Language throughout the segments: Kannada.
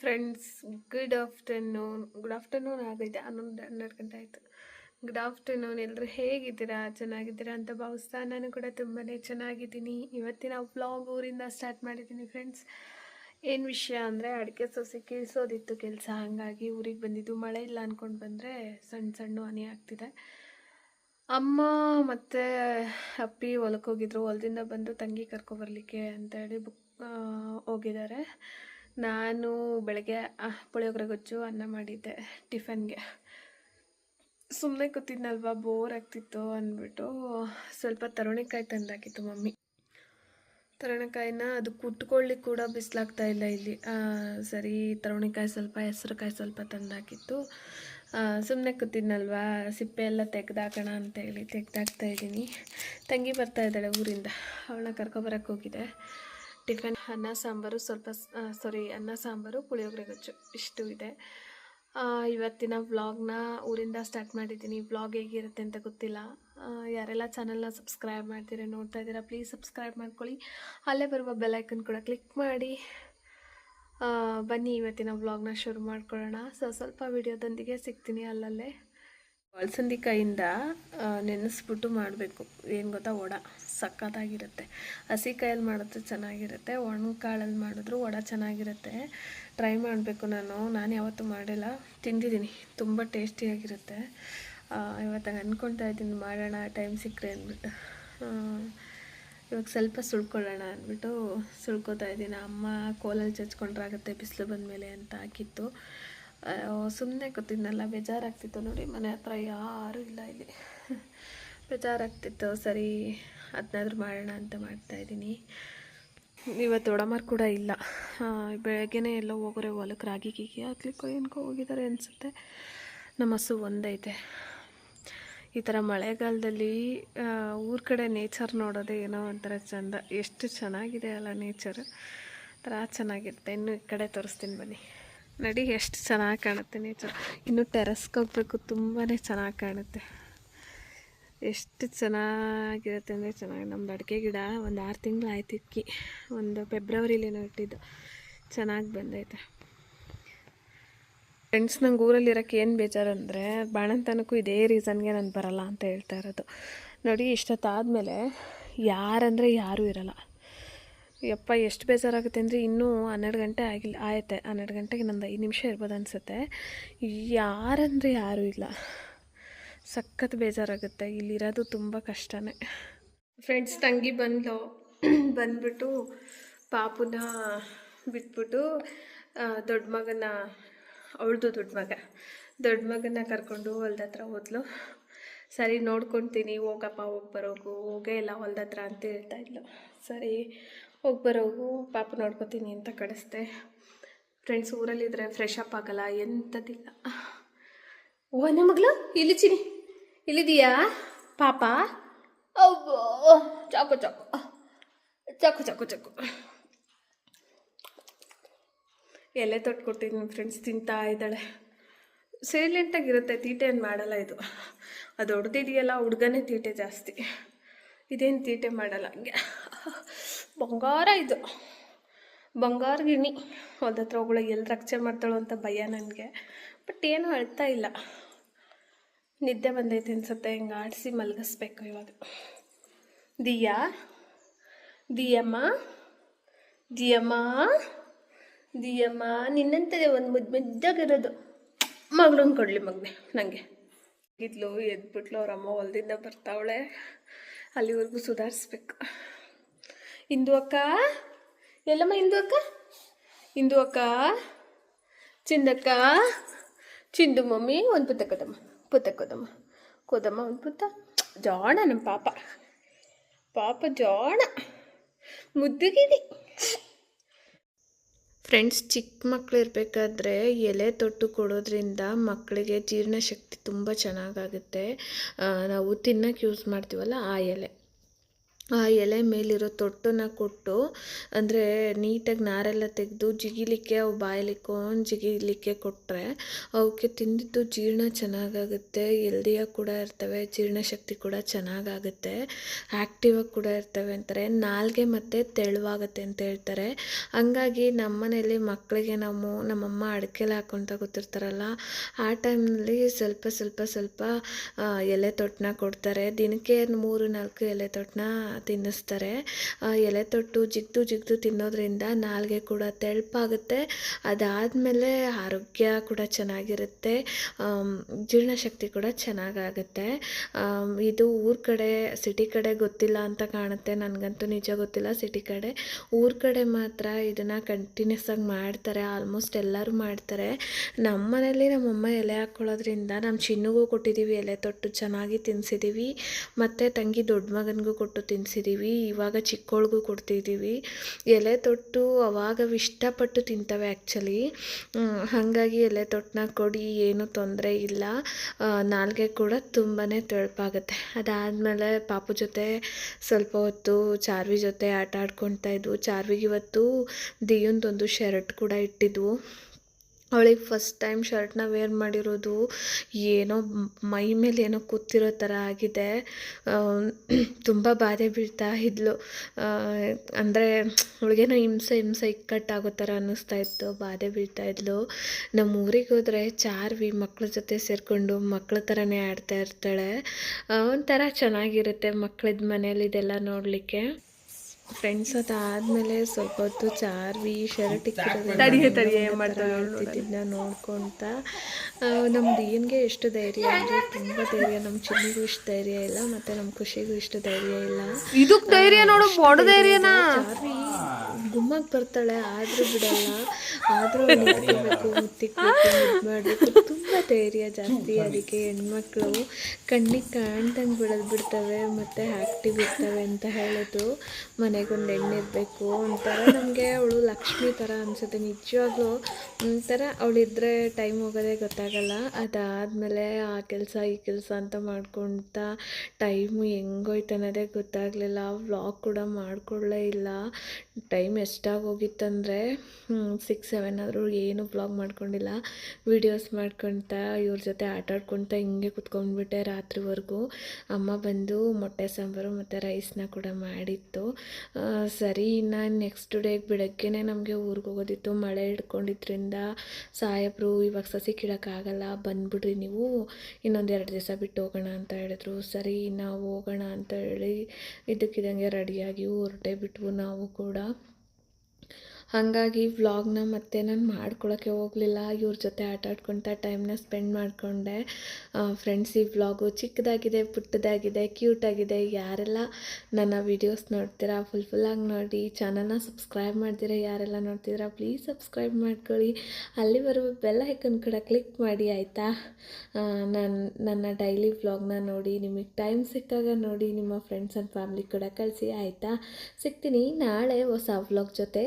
Friends good afternoon good afternoon ಆಗಿದೆ. ಹನ್ನೊಂದು, ಹನ್ನೆರಡು ಗಂಟೆ ಆಯಿತು. ಗುಡ್ ಆಫ್ಟರ್ನೂನ್ ಎಲ್ಲರೂ ಹೇಗಿದ್ದೀರಾ? ಚೆನ್ನಾಗಿದ್ದೀರಾ ಅಂತ ಭಾವಿಸ್ತಾ ನಾನು ಕೂಡ ತುಂಬಾ ಚೆನ್ನಾಗಿದ್ದೀನಿ. ಇವತ್ತಿನ ಬ್ಲಾಗ್ ಊರಿಂದ ಸ್ಟಾರ್ಟ್ ಮಾಡಿದ್ದೀನಿ ಫ್ರೆಂಡ್ಸ್ ಏನು ವಿಷಯ ಅಂದರೆ ಅಡಿಕೆ ಸೊಸೆ ಕೀಳ್ಸೋದಿತ್ತು ಕೆಲಸ. ಹಾಗಾಗಿ ಊರಿಗೆ ಬಂದಿದ್ದು ಮಳೆ ಇಲ್ಲ ಅಂದ್ಕೊಂಡು ಬಂದರೆ ಸಣ್ಣ ಸಣ್ಣ ಹನಿ ಆಗ್ತಿದೆ. ಅಮ್ಮ ಮತ್ತು ಅಪ್ಪಿ ಹೊಲಕ್ಕೆ ಹೋಗಿದ್ರು. ಹೊಲದಿಂದ ಬಂದು ತಂಗಿ ಕರ್ಕೊಬರ್ಲಿಕ್ಕೆ ಅಂತೇಳಿ ಬುಕ್ ಹೋಗಿದ್ದಾರೆ. ನಾನು ಬೆಳಗ್ಗೆ ಪುಳಿಯೋಗರೆ ಗೊಜ್ಜು, ಅನ್ನ ಮಾಡಿದ್ದೆ ಟಿಫನ್ಗೆ. ಸುಮ್ಮನೆ ಕೂತಿದ್ನಲ್ವ ಬೋರ್ ಆಗ್ತಿತ್ತು ಅಂದ್ಬಿಟ್ಟು ಸ್ವಲ್ಪ ತರುಣಿಕಾಯಿ ತಂದಾಕಿತ್ತು ಮಮ್ಮಿ. ತರುಣಿಕಾಯಿನ ಅದು ಕುಟ್ಕೊಳ್ಳಿಕ್ಕೆ ಕೂಡ ಬಿಸಿಲಾಗ್ತಾ ಇಲ್ಲ ಇಲ್ಲಿ. ಸರಿ ತರುಣಿಕಾಯಿ ಸ್ವಲ್ಪ, ಹೆಸರುಕಾಯಿ ಸ್ವಲ್ಪ ತಂದಾಕಿತ್ತು. ಸುಮ್ಮನೆ ಕೂತಿದ್ನಲ್ವ, ಸಿಪ್ಪೆ ಎಲ್ಲ ತೆಗ್ದಾಕೋಣ ಅಂತೇಳಿ ತೆಗ್ದಾಕ್ತಾ ಇದ್ದೀನಿ. ತಂಗಿ ಬರ್ತಾ ಇದ್ದಾಳೆ ಊರಿಂದ, ಅವಳನ್ನ ಕರ್ಕೊಬರಕ್ಕೆ ಹೋಗಿದೆ. ಟಿಫನ್, ಅನ್ನ, ಸಾಂಬಾರು, ಸ್ವಲ್ಪ ಸಾರಿ ಅನ್ನ, ಸಾಂಬಾರು, ಪುಳಿಯೋಗರೆ ಗೊಜ್ಜು, ಇಷ್ಟು ಇದೆ. ಇವತ್ತಿನ ವ್ಲಾಗ್ನ ಊರಿಂದ ಸ್ಟಾರ್ಟ್ ಮಾಡಿದ್ದೀನಿ. ವ್ಲಾಗ್ ಹೇಗಿರುತ್ತೆ ಅಂತ ಗೊತ್ತಿಲ್ಲ. ಯಾರೆಲ್ಲ ಚಾನಲ್ನ ಸಬ್ಸ್ಕ್ರೈಬ್ ಮಾಡ್ತೀರಾ, ನೋಡ್ತಾ ಇದ್ದೀರಾ ಪ್ಲೀಸ್ ಸಬ್ಸ್ಕ್ರೈಬ್ ಮಾಡ್ಕೊಳ್ಳಿ. ಅಲ್ಲೇ ಬರುವ ಬೆಲೈಕನ್ ಕೂಡ ಕ್ಲಿಕ್ ಮಾಡಿ. ಬನ್ನಿ, ಇವತ್ತಿನ ವ್ಲಾಗ್ನ ಶುರು ಮಾಡ್ಕೊಳ್ಳೋಣ. ಸೊ ಸ್ವಲ್ಪ ವಿಡಿಯೋದೊಂದಿಗೆ ಸಿಗ್ತೀನಿ ಅಲ್ಲಲ್ಲೇ. ಅಲಸಂದಿ ಕೈಯಿಂದ ನೆನೆಸ್ಬಿಟ್ಟು ಮಾಡಬೇಕು. ಏನು ಗೊತ್ತಾ? ವಡ. ಸಕ್ಕತ್ತಾಗಿರುತ್ತೆ. ಹಸಿ ಕಾಯಲ್ಲಿ ಮಾಡಿದ್ರೆ ಚೆನ್ನಾಗಿರುತ್ತೆ. ಒಣ ಕಾಳಲ್ಲಿ ಮಾಡಿದ್ರು ವಡ ಚೆನ್ನಾಗಿರುತ್ತೆ. ಟ್ರೈ ಮಾಡಬೇಕು ನಾನು. ನಾನು ಯಾವತ್ತೂ ಮಾಡಿಲ್ಲ. ತಿಂದಿದ್ದೀನಿ. ತುಂಬ ಟೇಸ್ಟಿಯಾಗಿರುತ್ತೆ. ಇವತ್ತು ಅಂದ್ಕೊಳ್ತಾ ಇದ್ದೀನಿ. ಮಾಡೋಣ, ಟೈಮ್ ಸಿಕ್ಕರೆ ಅಂದ್ಬಿಟ್ಟು. ಇವಾಗ ಸ್ವಲ್ಪ ಸುಳ್ಕೊಳ್ಳೋಣ ಅಂದ್ಬಿಟ್ಟು ಸುಳ್ಕೋತಾ ಇದ್ದೀನಿ. ಅಮ್ಮ ಕೋಲಲ್ಲಿ ಚಚ್ಕೊಂಡ್ರಾಗುತ್ತೆ, ಬಿಸಿಲು ಬಂದಮೇಲೆ ಅಂತ ಹಾಕಿತ್ತು. ಸುಮ್ಮನೆ ಕೂತಿದ್ನಲ್ಲ, ಬೇಜಾರಾಗ್ತಿತ್ತು ನೋಡಿ, ಮನೆ ಹತ್ರ ಯಾರೂ ಇಲ್ಲ ಇಲ್ಲಿ. ಬೇಜಾರಾಗ್ತಿತ್ತು, ಸರಿ ಅದನ್ನಾದ್ರೂ ಮಾಡೋಣ ಅಂತ ಮಾಡ್ತಾಯಿದ್ದೀನಿ ಇವತ್ತು ಒಡಮಾರ್ ಕೂಡ ಇಲ್ಲ. ಬೆಳಗ್ಗೆನೇ ಎಲ್ಲ ಹೋಗೋರೆ, ಹೊಲಕ್ಕೆ ರಾಗಿ ಗೀಗಿ ಹಾಕ್ಲಿಕ್ಕೋ ಏನಕ್ಕೋ ಹೋಗಿದ್ದಾರೆ ಅನಿಸುತ್ತೆ. ನಮ್ಮ ಹಸು ಒಂದೈತೆ. ಈ ಥರ ಮಳೆಗಾಲದಲ್ಲಿ ಊರ ಕಡೆ ನೇಚರ್ ನೋಡೋದೇ ಏನೋ ಒಂಥರ ಚಂದ. ಎಷ್ಟು ಚೆನ್ನಾಗಿದೆ ಅಲ್ಲ ನೇಚರ್ ಥರ ಚೆನ್ನಾಗಿರುತ್ತೆ. ಇನ್ನು ಈ ಕಡೆ ತೋರಿಸ್ತೀನಿ ಬನ್ನಿ. ನಡಿ, ಎಷ್ಟು ಚೆನ್ನಾಗಿ ಕಾಣುತ್ತೆ ನೇಚರ್ ಇನ್ನು ಟೆರಸ್ಗೆ ಹೋಗ್ಬೇಕು ತುಂಬಾ ಚೆನ್ನಾಗಿ ಕಾಣುತ್ತೆ. ಎಷ್ಟು ಚೆನ್ನಾಗಿರುತ್ತೆ ಅಂದರೆ ಚೆನ್ನಾಗಿ ನಮ್ಮ ಅಡಿಕೆ ಗಿಡ ಒಂದು ಆರು ತಿಂಗಳು ಆಯ್ತು ಇಕ್ಕಿ. ಒಂದು ಫೆಬ್ರವರಿಲೇನೋ ಇಟ್ಟಿದ್ದು. ಚೆನ್ನಾಗಿ ಬಂದೈತೆ. ಫ್ರೆಂಡ್ಸ್ ನಂಗೆ ಊರಲ್ಲಿ ಇರೋಕ್ಕೆ ಏನು ಬೇಜಾರು ಅಂದರೆ, ಬಾಣಂತನಕ್ಕೂ ಇದೇ ರೀಸನ್ಗೆ ನಾನು ಬರಲ್ಲ ಅಂತ ಹೇಳ್ತಾ ಇರೋದು. ನೋಡಿ, ಇಷ್ಟೊತ್ತಾದಮೇಲೆ ಯಾರಂದರೆ ಯಾರೂ ಇರಲ್ಲ. ಯಪ್ಪ, ಎಷ್ಟು ಬೇಜಾರಾಗುತ್ತೆ ಅಂದರೆ ಇನ್ನೂ ಹನ್ನೆರಡು ಗಂಟೆ ಆಗಿಲ್ಲ ಆಯ್ತೆ ಹನ್ನೆರಡು ಗಂಟೆಗೆ ನಂದು ಐದು ನಿಮಿಷ ಇರ್ಬೋದು ಅನಿಸುತ್ತೆ. ಯಾರಂದರೆ ಯಾರೂ ಇಲ್ಲ. ಸಖತ್ ಬೇಜಾರಾಗುತ್ತೆ. ಇಲ್ಲಿರೋದು ತುಂಬ ಕಷ್ಟನೇ. ಫ್ರೆಂಡ್ಸ್ ತಂಗಿ ಬಂದ್ಲು. ಬಂದ್ಬಿಟ್ಟು ಪಾಪುನ ಬಿಟ್ಬಿಟ್ಟು ದೊಡ್ಡ ಮಗನ ಅವಳದು ದೊಡ್ಡ ಮಗ. ದೊಡ್ಡ ಮಗನ ಕರ್ಕೊಂಡು ಹೊಲ್ದ ಹತ್ರ ಹೋದ್ಲು. ಸರಿ ನೋಡ್ಕೊತೀನಿ, ಹೋಗಪ್ಪ, ಹೋಗಿ ಬರೋಗು, ಹೋಗೇ ಇಲ್ಲ ಹೊಲ್ದ ಹತ್ರ ಅಂತ ಹೇಳ್ತಾ ಇದ್ಲು. ಸರಿ, ಹೋಗಿ ಬರೋಗು, ಪಾಪ ನೋಡ್ಕೊತೀನಿ ಅಂತ ಕಳಿಸ್ದೆ. ಫ್ರೆಂಡ್ಸ್ ಊರಲ್ಲಿದ್ದರೆ ಫ್ರೆಶ್ ಅಪ್ ಆಗಲ್ಲ ಎಂಥದ್ದಿಲ್ಲ. ಓ ನಿಮ್ಮ ಮಗಳು, ಇಲ್ಲಿ ಚಿನಿ ಇಲ್ಲಿದೀಯಾ ಪಾಪ? ಚಾಕು ಚಾಕು ಚಾಕು ಚಾಕು ಚಾಕು. ಎಲೆ ತೊಟ್ಕೊಡ್ತೀನಿ ಫ್ರೆಂಡ್ಸ್ ತಿಂತಾ ಇದ್ದಾಳೆ. ಸೈಲೆಂಟಾಗಿರುತ್ತೆ ತೀಟೆ ಏನು ಮಾಡಲ್ಲ ಇದು. ಅದು ಹೊಡೆದಿದೆಯಲ್ಲ, ಹುಡ್ಗನೇ ತೀಟೆ ಜಾಸ್ತಿ. ಇದೇನು ತೀಟೆ ಮಾಡಲ್ಲ, ಹಂಗೆ. ಬಂಗಾರ ಇದು. ಬಂಗಾರ ಗಿಣಿ. ಹತ್ರ ಒಬ್ಬಳು ಎಲ್ಲಿ ರಕ್ಷೆ ಮಾಡ್ತಾಳು ಅಂತ ಭಯ ನನಗೆ. ಬಟ್ ಏನು ಅಳ್ತಾ ಇಲ್ಲ. ನಿದ್ದೆ ಬಂದೈತೆ ಅನ್ಸುತ್ತೆ, ಹಿಂಗೆ ಆಡಿಸಿ ಮಲಗಿಸ್ಬೇಕು ಇವಾಗ. ದಿಯಾ? ದಿಯಮ್ಮ? ದಿಯಮ್ಮ? ದಿಯಮ್ಮ, ನಿನ್ನಂತದೇ ಒಂದು ಮುದ್ದು ಮುದ್ದಾಗಿರೋದು. ಮಗಳನ್ನ ಕೊಡಲಿ ಮಗನೇ ನನಗೆ ಇದ್ಲು ಎದ್ಬಿಟ್ಲು ಅವ್ರ ಅಮ್ಮ ಹೊಲದಿಂದ ಬರ್ತಾವಳೆ ಅಲ್ಲಿವರೆಗೂ ಸುಧಾರಿಸ್ಬೇಕು ಇಂದು ಅಕ್ಕ ಎಲ್ಲಮ್ಮ ಇಂದು ಅಕ್ಕ ಇಂದು ಅಕ್ಕ ಚಿಂದಕ್ಕ ಚಿಂದು ಮಮ್ಮಿ ಒಂದು ಪುತ್ತ ಕೊದಮ್ಮ ಪುತ್ತ ಕೊದಮ್ಮ ಕೊದಮ್ಮ ಒಂದು ಪುತ್ತ ಜಾಣ ನಮ್ಮ ಪಾಪ ಪಾಪ ಜಾಣ ಮುದ್ದುಗಿದಿ ಫ್ರೆಂಡ್ಸ್, ಚಿಕ್ಕ ಮಕ್ಕಳು ಇರಬೇಕಾದ್ರೆ ಎಲೆ ತೊಟ್ಟು ಕೊಡೋದ್ರಿಂದ ಮಕ್ಕಳಿಗೆ ಜೀರ್ಣಶಕ್ತಿ ತುಂಬ ಚೆನ್ನಾಗಾಗುತ್ತೆ. ನಾವು ತಿನ್ನಕ್ಕೆ ಯೂಸ್ ಮಾಡ್ತೀವಲ್ಲ ಆ ಎಲೆ. ಆ ಎಲೆ ಮೇಲಿರೋ ತೊಟ್ಟನ್ನ ಕೊಟ್ಟು, ಅಂದರೆ ನೀಟಾಗಿ ನಾರೆಲ್ಲ ತೆಗೆದು ಜಿಗಿಲಿಕ್ಕೆ, ಅವು ಬಾಯಲಿಕ್ಕೊಂಡು ಜಿಗಿಲಿಕ್ಕೆ ಕೊಟ್ಟರೆ ಅವಕ್ಕೆ ತಿಂದಿದ್ದು ಜೀರ್ಣ ಚೆನ್ನಾಗಾಗುತ್ತೆ ಎಲ್ದಿಯಾಗಿ ಕೂಡ ಇರ್ತವೆ, ಜೀರ್ಣಶಕ್ತಿ ಕೂಡ ಚೆನ್ನಾಗಾಗುತ್ತೆ ಆ್ಯಕ್ಟಿವ್ ಆಗಿ ಕೂಡ ಇರ್ತವೆ ಅಂತಾರೆ. ನಾಲ್ಗೆ ಮತ್ತು ತೆಳುವಾಗುತ್ತೆ ಅಂತ ಹೇಳ್ತಾರೆ. ಹಂಗಾಗಿ ನಮ್ಮ ಮನೇಲಿ ಮಕ್ಕಳಿಗೆ ನಾವು, ನಮ್ಮಮ್ಮ ಅಡಿಕೆಲ್ಲ ಹಾಕೊಂತ ಗೊತ್ತಿರ್ತಾರಲ್ಲ ಆ ಟೈಮ್ನಲ್ಲಿ ಸ್ವಲ್ಪ ಸ್ವಲ್ಪ ಸ್ವಲ್ಪ ಎಲೆ ತೊಟ್ಟನ್ನ ಕೊಡ್ತಾರೆ. ದಿನಕ್ಕೆ ಮೂರು ನಾಲ್ಕು ಎಲೆ ತೊಟ್ಟನ್ನ ತಿನ್ನಿಸ್ತಾರೆ. ಎಲೆ ತೊಟ್ಟು ಜಿಗ್ದು ಜಿಗ್ದು ತಿನ್ನೋದ್ರಿಂದ ನಾಲ್ಗೆ ಕೂಡ ತೆಳ್ಪಾಗುತ್ತೆ. ಅದಾದಮೇಲೆ ಆರೋಗ್ಯ ಕೂಡ ಚೆನ್ನಾಗಿರುತ್ತೆ. ಜೀರ್ಣಶಕ್ತಿ ಕೂಡ ಚೆನ್ನಾಗಾಗುತ್ತೆ. ಇದು ಊರ ಕಡೆ, ಸಿಟಿ ಕಡೆ ಗೊತ್ತಿಲ್ಲ ಅಂತ ಕಾಣುತ್ತೆ. ನನಗಂತೂ ನಿಜ ಗೊತ್ತಿಲ್ಲ ಸಿಟಿ ಕಡೆ. ಊರ ಕಡೆ ಮಾತ್ರ ಇದನ್ನು ಕಂಟಿನ್ಯೂಸ್ ಆಗಿ ಮಾಡ್ತಾರೆ. ಆಲ್ಮೋಸ್ಟ್ ಎಲ್ಲರೂ ಮಾಡ್ತಾರೆ. ನಮ್ಮ ಮನೇಲಿ ನಮ್ಮಮ್ಮ ಎಲೆ ಹಾಕ್ಕೊಳ್ಳೋದ್ರಿಂದ ನಮ್ಮ ಚಿನ್ನುಗೂ ಕೊಟ್ಟಿದ್ದೀವಿ ಎಲೆ ತೊಟ್ಟು ಚೆನ್ನಾಗಿ ತಿನ್ನಿಸಿದ್ದೀವಿ ಮತ್ತು ತಂಗಿ ದೊಡ್ಡ ಮಗನಿಗೂ ಕೊಟ್ಟು ತಿನ್ನಿಸಿದ್ದೀವಿ ಇವಾಗ ಚಿಕ್ಕವಳಿಗೂ ಕೊಡ್ತಿದ್ದೀವಿ ಎಲೆ ತೊಟ್ಟು ಅವಾಗ ಅವು ಇಷ್ಟಪಟ್ಟು ತಿಂತವೆ ಆ್ಯಕ್ಚುಲಿ ಹಾಗಾಗಿ ಎಲೆ ತೊಟ್ಟನ್ನ ಕೊಡಿ, ಏನೂ ತೊಂದರೆ ಇಲ್ಲ. ನಾಲ್ಗೆ ಕೂಡ ತುಂಬಾ ತೆಳಪಾಗುತ್ತೆ. ಅದಾದಮೇಲೆ ಪಾಪು ಜೊತೆ ಸ್ವಲ್ಪ ಹೊತ್ತು ಚಾರ್ವಿ ಜೊತೆ ಆಟ ಆಡ್ಕೊಳ್ತಾ ಇದ್ವು. ಚಾರ್ವಿಗೆ ಇವತ್ತು ದಿಯಂದೊಂದು ಶರ್ಟ್ ಕೂಡ ಇಟ್ಟಿದ್ವು. ಅವಳಿಗೆ ಫಸ್ಟ್ ಟೈಮ್ ಶರ್ಟ್ನ ವೇರ್ ಮಾಡಿರೋದು ಏನೋ ಮ್- ಮೇಲೆ ಏನೋ ಕೂತಿರೋ ಥರ ಆಗಿದೆ. ತುಂಬ ಬಾಧೆ ಬೀಳ್ತಾ ಇದ್ಲು. ಅಂದರೆ ಅವಳಿಗೇನೋ ಹಿಂಸೆ ಹಿಂಸೆ ಇಕ್ಕಟ್ಟಾಗೋ ಥರ ಅನ್ನಿಸ್ತಾ ಇತ್ತು, ಬಾಧೆ ಬೀಳ್ತಾ ಇದ್ಲು. ನಮ್ಮ ಊರಿಗೆ ಹೋದರೆ ಚಾರ್ವಿ ಮಕ್ಳ ಜೊತೆ ಸೇರಿಕೊಂಡು ಮಕ್ಳ ಥರನೇ ಆಡ್ತಾ ಇರ್ತಾಳೆ. ಒಂಥರ ಚೆನ್ನಾಗಿರುತ್ತೆ ಮಕ್ಕಳದ ಮನೇಲಿ ಇದೆಲ್ಲ ನೋಡಲಿಕ್ಕೆ. ಫ್ರೆಂಡ್ಸ್ ಅದಾದಮೇಲೆ ಸ್ವಲ್ಪ ಹೊತ್ತು ಚಾರ್ವಿ ಶರ್ಟ್ ಇಕ್ಕಿರೋದನ್ನ ನೋಡ್ಕೊಂತ. ನಮ್ದು ನಮ್ಮ ದಿಯನ್ಗೆ ಎಷ್ಟು ಧೈರ್ಯ ಅಂದರೆ ತುಂಬ ಧೈರ್ಯ ನಮ್ಮ ಚಿನ್ನಿಗೂ ಇಷ್ಟು ಧೈರ್ಯ ಇಲ್ಲ ಮತ್ತೆ ನಮ್ಮ ಖುಷಿಗೂ ಇಷ್ಟು ಧೈರ್ಯ ಇಲ್ಲ. ಇದಕ್ಕೆ ಧೈರ್ಯ ನೋಡು ಚಾರ್ವಿ ಗುಮ್ಮಕ್ಕೆ ಬರ್ತಾಳೆ ಆದರೂ ಬಿಡಲ್ಲ ಆದರೂ ನಿಂತ್ಕೋಬೇಕು ಮುತ್ತಿಕ್ಬೇಕು ಇದು ಮಾಡಬೇಕು. ತುಂಬ ಧೈರ್ಯ ಜಾಸ್ತಿ ಅದಕ್ಕೆ ಹೆಣ್ಮಕ್ಳು. ಕಣ್ಣಿಗೆ ಕಾಣ್ದಂಗೆ ಬಿಡದ್ ಬಿಡ್ತವೆ ಮತ್ತೆ ಆ್ಯಕ್ಟಿವ್ ಇರ್ತವೆ ಅಂತ ಹೇಳೋದು ಮನೆಗೊಂದು ಹೆಣ್ಣಿರಬೇಕು ಒಂಥರ ನಮಗೆ ಅವಳು ಲಕ್ಷ್ಮಿ ಥರ ಅನಿಸುತ್ತೆ. ನಿಜವಾಗ್ಲೂ ಒಂಥರ ಅವಳಿದ್ರೆ ಟೈಮ್ ಹೋಗೋದೇ ಗೊತ್ತಾಗಲ್ಲ. ಅದಾದಮೇಲೆ ಆ ಕೆಲಸ ಈ ಕೆಲಸ ಅಂತ ಮಾಡ್ಕೊಳ್ತಾ ಟೈಮು ಹೆಂಗೋಯ್ತು ಅನ್ನೋದೇ ಗೊತ್ತಾಗಲಿಲ್ಲ. ವ್ಲಾಗ್ ಕೂಡ ಮಾಡಿಕೊಳ್ಳೇ ಇಲ್ಲ. ಟೈಮ್ ಎಷ್ಟಾಗಿ ಹೋಗಿತ್ತಂದರೆ ಸಿಕ್ಸ್ ಸೆವೆನ್ ಆದರೂ ಏನು ವ್ಲಾಗ್ ಮಾಡ್ಕೊಂಡಿಲ್ಲ. ವೀಡಿಯೋಸ್ ಮಾಡ್ಕೊತ, ಇವ್ರ ಜೊತೆ ಆಟ ಹಿಂಗೆ ಕುತ್ಕೊಂಡ್ಬಿಟ್ಟೆ ರಾತ್ರಿವರೆಗೂ. ಅಮ್ಮ ಬಂದು ಮೊಟ್ಟೆ ಸಾಂಬಾರು ಮತ್ತು ರೈಸ್ನ ಕೂಡ ಮಾಡಿತ್ತು. ಸರಿ ಇನ್ನು ನೆಕ್ಸ್ಟ್ ಡೇಗೆ ಬೆಳಗ್ಗೆನೆ ನಮಗೆ ಊರಿಗೆ ಹೋಗೋದಿತ್ತು. ಮಳೆ ಹಿಡ್ಕೊಂಡಿದ್ರಿಂದ ಸಾಹೇಬ್ರು ಇವಾಗ ಸಸಿ ಕೀಳೋಕ್ಕಾಗಲ್ಲ ಬಂದುಬಿಡ್ರಿ ನೀವು. ಇನ್ನೊಂದು ಎರಡು ದಿವಸ ಬಿಟ್ಟು ಹೋಗೋಣ ಅಂತ ಹೇಳಿದ್ರು. ಸರಿ, ನಾವು ಹೋಗೋಣ ಅಂತ ಹೇಳಿ ಇದ್ದಕ್ಕಿದ್ದಂಗೆ ರೆಡಿಯಾಗಿ ಹೊರಟೇ ಬಿಟ್ವು ನಾವು ಕೂಡ. ಹಾಗಾಗಿ ವ್ಲಾಗ್ನ ಮತ್ತೆ ನಾನು ಮಾಡ್ಕೊಳ್ಳೋಕ್ಕೆ ಹೋಗಲಿಲ್ಲ. ಇವ್ರ ಜೊತೆ ಆಟ ಆಡ್ಕೊತ ಟೈಮ್ನ ಸ್ಪೆಂಡ್ ಮಾಡಿಕೊಂಡೆ. ಫ್ರೆಂಡ್ಸ್ ಈ ವ್ಲಾಗು ಚಿಕ್ಕದಾಗಿದೆ, ಪುಟ್ಟದಾಗಿದೆ ಕ್ಯೂಟಾಗಿದೆ ಯಾರೆಲ್ಲ ನನ್ನ ವಿಡಿಯೋಸ್ ನೋಡ್ತೀರಾ ಫುಲ್ ಫುಲ್ಲಾಗಿ ನೋಡಿ ಚಾನಲ್ನ ಸಬ್ಸ್ಕ್ರೈಬ್ ಮಾಡ್ತೀರಾ, ಯಾರೆಲ್ಲ ನೋಡ್ತಿದ್ದೀರಾ ಪ್ಲೀಸ್ ಸಬ್ಸ್ಕ್ರೈಬ್ ಮಾಡ್ಕೊಳ್ಳಿ. ಅಲ್ಲಿ ಬರುವ ಬೆಲ್ಲ ಐಕನ್ ಕೂಡ ಕ್ಲಿಕ್ ಮಾಡಿ, ಆಯಿತಾ? ನಾನು, ನನ್ನ ಡೈಲಿ ವ್ಲಾಗ್ನ ನೋಡಿ, ನಿಮಗೆ ಟೈಮ್ ಸಿಕ್ಕಾಗ ನೋಡಿ, ನಿಮ್ಮ ಫ್ರೆಂಡ್ಸ್ ಆ್ಯಂಡ್ ಫ್ಯಾಮ್ಲಿ ಕೂಡ ಕಳಿಸಿ, ಆಯಿತಾ? ಸಿಗ್ತೀನಿ ನಾಳೆ ಹೊಸ ವ್ಲಾಗ್ ಜೊತೆ.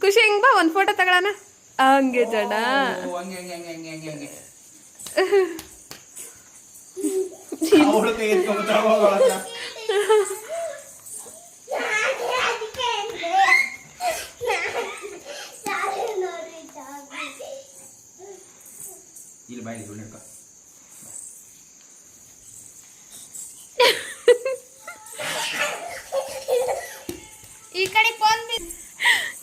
ಖುಷಿ ಹೆಂಗ್ ಬಾ ಒಂದ್ ಫೋಟೋ ತಗೊಳನ ಹಂಗೆ ಜಡ. ಹಂಗೆ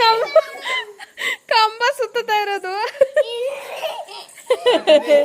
ಕಂಬ ಕಂಬ ಸುತ್ತತಾ ಇರೋದು.